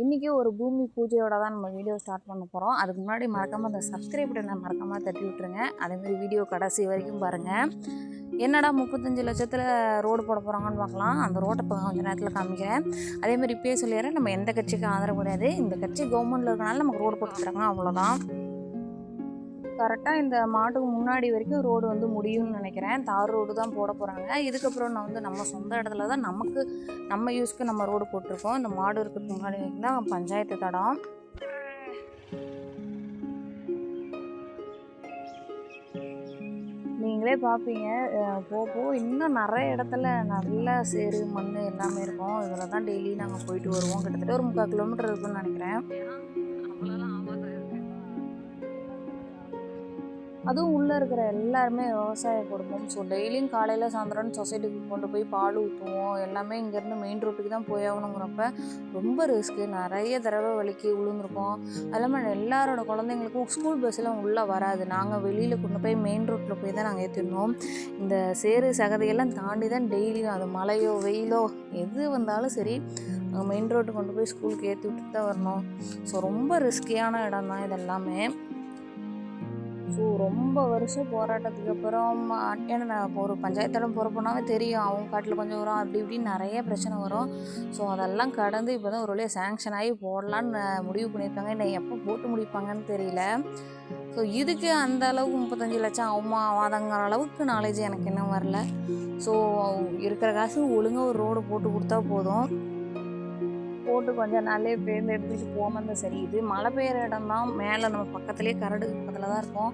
இன்றைக்கி ஒரு பூமி பூஜையோட தான் நம்ம வீடியோ ஸ்டார்ட் பண்ண போகிறோம் அதுக்கு முன்னாடி மறக்காமல் அந்த சப்ஸ்கிரைப் பட்டனை மறக்காமல் தட்டி விட்ருங்க அதேமாதிரி வீடியோ கடைசி வரைக்கும் பாருங்கள் என்னடா முப்பத்தஞ்சு லட்சத்தில் ரோடு போட போகிறாங்கன்னு பார்க்கலாம். அந்த ரோட்டை இப்போ கொஞ்சம் நேரத்தில் காமிக்கிறேன். அதேமாதிரி இப்பயே சொல்லிடுறேன் நம்ம எந்த கட்சிக்கும் ஆதரவு கிடையாது. இந்த கட்சி கவர்மெண்ட்டில் இருக்கனால நமக்கு ரோடு போட்டு தராங்க அவ்வளோதான் கரெக்டாக இந்த மாட்டுக்கு முன்னாடி வரைக்கும் ரோடு வந்து முடியும்னு நினைக்கிறேன். தார் ரோடு தான் போட போகிறாங்க இதுக்கப்புறம் நான் வந்து நம்ம சொந்த இடத்துல தான் நமக்கு நம்ம யூஸ்க்கு நம்ம ரோடு போட்டிருக்கோம். இந்த மாடு இருக்கிறதுக்கு முன்னாடி வரைக்கும் தான் பஞ்சாயத்து தடம். நீங்களே பார்ப்பீங்க போக இன்னும் நிறைய இடத்துல நல்ல சேறு மண் எல்லாமே இருக்கும். இதில் தான் டெய்லி நாங்கள் போயிட்டு வருவோம். கிட்டத்தட்ட ஒரு முக்கால் கிலோமீட்டர் இருக்குன்னு நினைக்கிறேன். அதுவும் உள்ளே இருக்கிற எல்லாருமே விவசாய குடும்பம் ஸோ டெய்லியும் காலையில் சாயந்தரம் சொசைட்டிக்கு கொண்டு போய் பால் ஊற்றுவோம் எல்லாமே இங்கேருந்து மெயின் ரோட்டுக்கு தான் போய் ஆகணுங்கிறப்ப ரொம்ப ரிஸ்க்கு நிறைய தடவை வலிக்கு விழுந்திருக்கோம். அது இல்லாமல் எல்லாரோட குழந்தைங்களுக்கும் ஸ்கூல் பஸ்ஸில் உள்ளே வராது. நாங்கள் வெளியில் கொண்டு போய் மெயின் ரோட்டில் போய் தான் நாங்கள் ஏற்றிருந்தோம் இந்த சேறு சகதியெல்லாம் தாண்டி தான் டெய்லியும் அது மழையோ வெயிலோ எது வந்தாலும் சரி நாங்கள் மெயின் ரோட்டு கொண்டு போய் ஸ்கூலுக்கு ஏற்றி விட்டுட்டு தான் வரணும். ஸோ ரொம்ப ரிஸ்கியான இடம் தான் இதெல்லாமே ஸோ ரொம்ப வருஷம் போராட்டத்துக்கு அப்புறம் ஏன்னா நான் ஒரு பஞ்சாயத்திடம் போகிறப்போனாவே தெரியும். அவங்க காட்டில் கொஞ்சம் வரும் அப்படி இப்படின்னு நிறைய பிரச்சனை வரும். ஸோ அதெல்லாம் கடந்து இப்போ தான் ஒரு வழியாக சேங்ஷன் ஆகி போடலான்னு முடிவு பண்ணியிருக்காங்க. என்னை எப்போ போட்டு முடிப்பாங்கன்னு தெரியல. ஸோ இதுக்கு அந்த அளவுக்கு முப்பத்தஞ்சு லட்சம் ஆகுமா ஆகாதங்கிற அளவுக்கு நாலேஜ் எனக்கு இன்னும் வரல. ஸோ இருக்கிற காசு ஒழுங்காக ஒரு ரோடு போட்டு கொடுத்தா போதும். போட்டு கொஞ்சம் நாளே பேருந்து எடுத்துகிட்டு போகாமல் இருந்தால் சரி. இது மழை பெய்கிற இடம் தான் மேலே நம்ம பக்கத்துலேயே கரடு பக்கத்தில் தான் இருக்கோம்.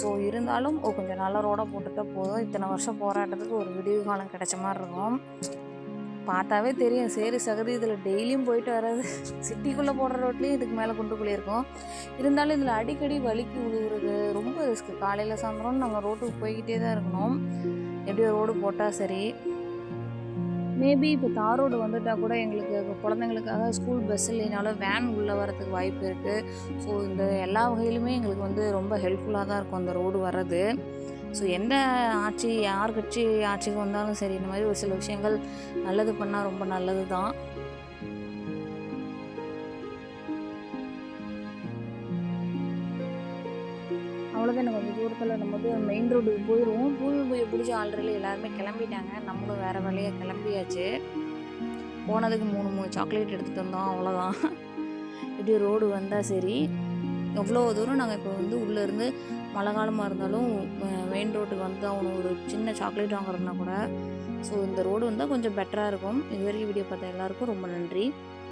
ஸோ இருந்தாலும் ஓ கொஞ்சம் நல்ல ரோடாக போட்டுட்டா போதும். இத்தனை வருஷம் போராட்டத்துக்கு ஒரு விடிவு காலம் கிடைச்ச மாதிரி இருக்கும். பார்த்தாவே தெரியும். சரி சகதி இதில் டெய்லியும் போயிட்டு வர்றது. சிட்டிக்குள்ளே போடுற ரோட்லேயும் இதுக்கு மேலே குண்டுக்குள்ளே இருக்கும். இருந்தாலும் இதில் அடிக்கடி வலிக்கு விழுகிறது ரொம்ப ரிஸ்க்கு காலையில் சாயந்தரம் நாங்கள் ரோட்டுக்கு போய்கிட்டே தான் இருக்கணும். எப்படியோ ரோடு போட்டால் சரி. மேபி இப்போ தார் ரோடு வந்துட்டால் கூட எங்களுக்கு குழந்தைங்களுக்காக ஸ்கூல் பஸ் இல்லைனாலும் வேன் உள்ளே வரதுக்கு வாய்ப்பு இருக்குது ஸோ இந்த எல்லா வகையிலுமே எங்களுக்கு வந்து ரொம்ப ஹெல்ப்ஃபுல்லாக தான் இருக்கும் அந்த ரோடு வர்றது. ஸோ எந்த ஆட்சி யார் கட்சி ஆட்சிக்கு வந்தாலும் சரி இந்த மாதிரி ஒரு சில விஷயங்கள் நல்லது பண்ணால் ரொம்ப நல்லது தான் அவ்வளோதான் நம்ம கொஞ்சம் தூரத்தில் நம்ம வந்து மெயின் ரோடுக்கு போயிடுவோம் பூமி பூஜை பிடிச்சி ஆல்ரெடி எல்லாருமே கிளம்பிட்டாங்க. நம்மளும் வேறு வேலையாக கிளம்பியாச்சு. போனதுக்கு மூணு மூணு சாக்லேட் எடுத்துகிட்டு வந்தோம். அவ்வளோதான் இப்படி ரோடு வந்தால் சரி. எவ்வளோ தூரம் நாங்கள் இப்போ வந்து உள்ளேருந்து மழை காலமாக இருந்தாலும் மெயின் ரோட்டுக்கு வந்து அவனு ஒரு சின்ன சாக்லேட் வாங்குறதுனா கூட ஸோ இந்த ரோடு வந்தால் கொஞ்சம் பெட்டராக இருக்கும். இது வரைக்கும் வீடியோ பார்த்த எல்லாருக்கும் ரொம்ப நன்றி.